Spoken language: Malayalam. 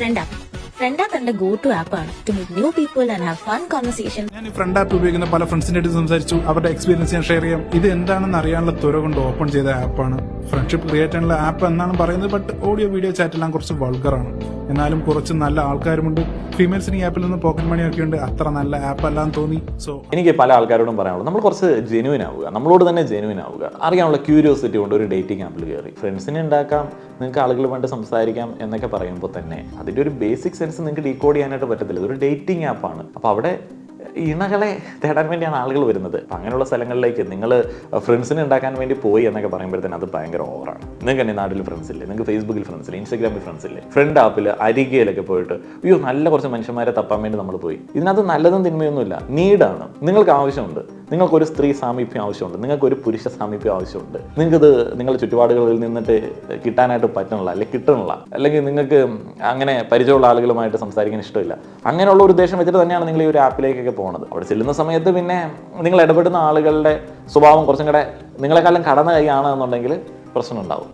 ഫ്രണ്ട് ആപ്പ് ഫ്രണ്ട് ആപ്പ് ആണ്. New people and have fun ഞാൻ ഈ ഫ്രണ്ട് ആപ്പ് ഉപയോഗിക്കുന്ന പല ഫ്രണ്ട്സിന്റെ അടുത്ത് സംസാരിച്ചു. അവരുടെ എക്സ്പീരിയൻസ് ഞാൻ ഷെയർ ചെയ്യാം. ഇത് എന്താണെന്ന് അറിയാനുള്ള ത്വര കൊണ്ട് ഓപ്പൺ ചെയ്ത ആപ്പാണ് ഫ്രണ്ട്ഷിപ്പ് ക്രിയേറ്റ് ചെയ്യാനുള്ള ആപ്പ് എന്നാണ് പറയുന്നത്. ബട്ട് ഓഡിയോ വീഡിയോ ചാറ്റ് എല്ലാം കുറച്ച് വൾഗറാണ് എന്നാലും കുറച്ച് നല്ല ആൾക്കാരുമുണ്ട്. ഫീമെയിൽസിന് ഈ ആപ്പിൽ നിന്ന് പോക്കറ്റ് മണി ഒക്കെ ഉണ്ട് അത്ര നല്ല ആപ്പ് അല്ലാന്ന് തോന്നി. സോ എനിക്ക് പല ആൾക്കാരോടും പറയാനുള്ളത് നമ്മൾ കുറച്ച് ജെനുവിൻ ആവുക. നമ്മളോട് തന്നെ ജെനുവിൻ ആവുക. അറിയാനുള്ള ക്യൂരിയോസിറ്റി കൊണ്ട് ഒരു ഡേറ്റിംഗ് ആപ്പിൽ കയറി. ഫ്രണ്ട്സിനെ ഉണ്ടാക്കാം നിങ്ങൾക്ക് ആളുകൾ വേണ്ടി സംസാരിക്കാം എന്നൊക്കെ പറയുമ്പോൾ തന്നെ അതിന്റെ ഒരു ബേസിക് സെൻസ് നിങ്ങൾക്ക് ഡീകോഡ് ചെയ്യാനായിട്ട് പറ്റത്തില്ല. ഇതൊരു ഡേറ്റിംഗ് ആപ്പാണ് അപ്പോൾ അവിടെ ഇണകളെ തേടാൻ വേണ്ടിയാണ് ആളുകൾ വരുന്നത്. അപ്പം അങ്ങനെയുള്ള സ്ഥലങ്ങളിലേക്ക് നിങ്ങൾ ഫ്രണ്ട്സിനെ ഉണ്ടാക്കാൻ വേണ്ടി പോയി എന്നൊക്കെ പറയുമ്പോഴത്തേന് അത് ഭയങ്കര ഓവറാണ് നിങ്ങൾക്ക് തന്നെ നാട്ടിൽ ഫ്രണ്ട്സ് ഇല്ലേ? നിങ്ങൾക്ക് ഫേസ്ബുക്കിൽ ഫ്രണ്ട്സ് ഇല്ലേ? ഇൻസ്റ്റാഗ്രാമിൽ ഫ്രണ്ട്സ് ഇല്ലേ? ഫ്രണ്ട് ആപ്പിൽ അരികയിലൊക്കെ പോയിട്ട് അയ്യോ നല്ല കുറച്ച് മനുഷ്യന്മാരെ തപ്പാൻ വേണ്ടി നമ്മൾ പോയി. ഇതിനകത്ത് നല്ലതും തിന്മയൊന്നുമില്ല. നീഡാണ്. നിങ്ങൾക്ക് ആവശ്യമുണ്ട്. നിങ്ങൾക്ക് ഒരു സ്ത്രീ സാമീപ്യം ആവശ്യമുണ്ട്. നിങ്ങൾക്കൊരു പുരുഷ സാമീപ്യം ആവശ്യമുണ്ട്. നിങ്ങൾക്കത് നിങ്ങളുടെ ചുറ്റുപാടുകളിൽ നിന്നിട്ട് കിട്ടാനായിട്ട് പറ്റണില്ല അല്ലെങ്കിൽ കിട്ടണില്ല. അല്ലെങ്കിൽ നിങ്ങൾക്ക് അങ്ങനെ പരിചയമുള്ള ആളുകളുമായിട്ട് സംസാരിക്കാൻ ഇഷ്ടമില്ല. അങ്ങനെയുള്ള ഒരു ഉദ്ദേശം വെച്ചിട്ട് തന്നെയാണ് നിങ്ങൾ ഈ ഒരു ആപ്പിലേക്കൊക്കെ പോകുന്നത് അവിടെ ചെല്ലുന്ന സമയത്ത് പിന്നെ നിങ്ങൾ ഇടപെടുന്ന ആളുകളുടെ സ്വഭാവം കുറച്ചും കൂടെ നിങ്ങളെക്കാളും കടന്നു കൈയാണ് പ്രശ്നം ഉണ്ടാവും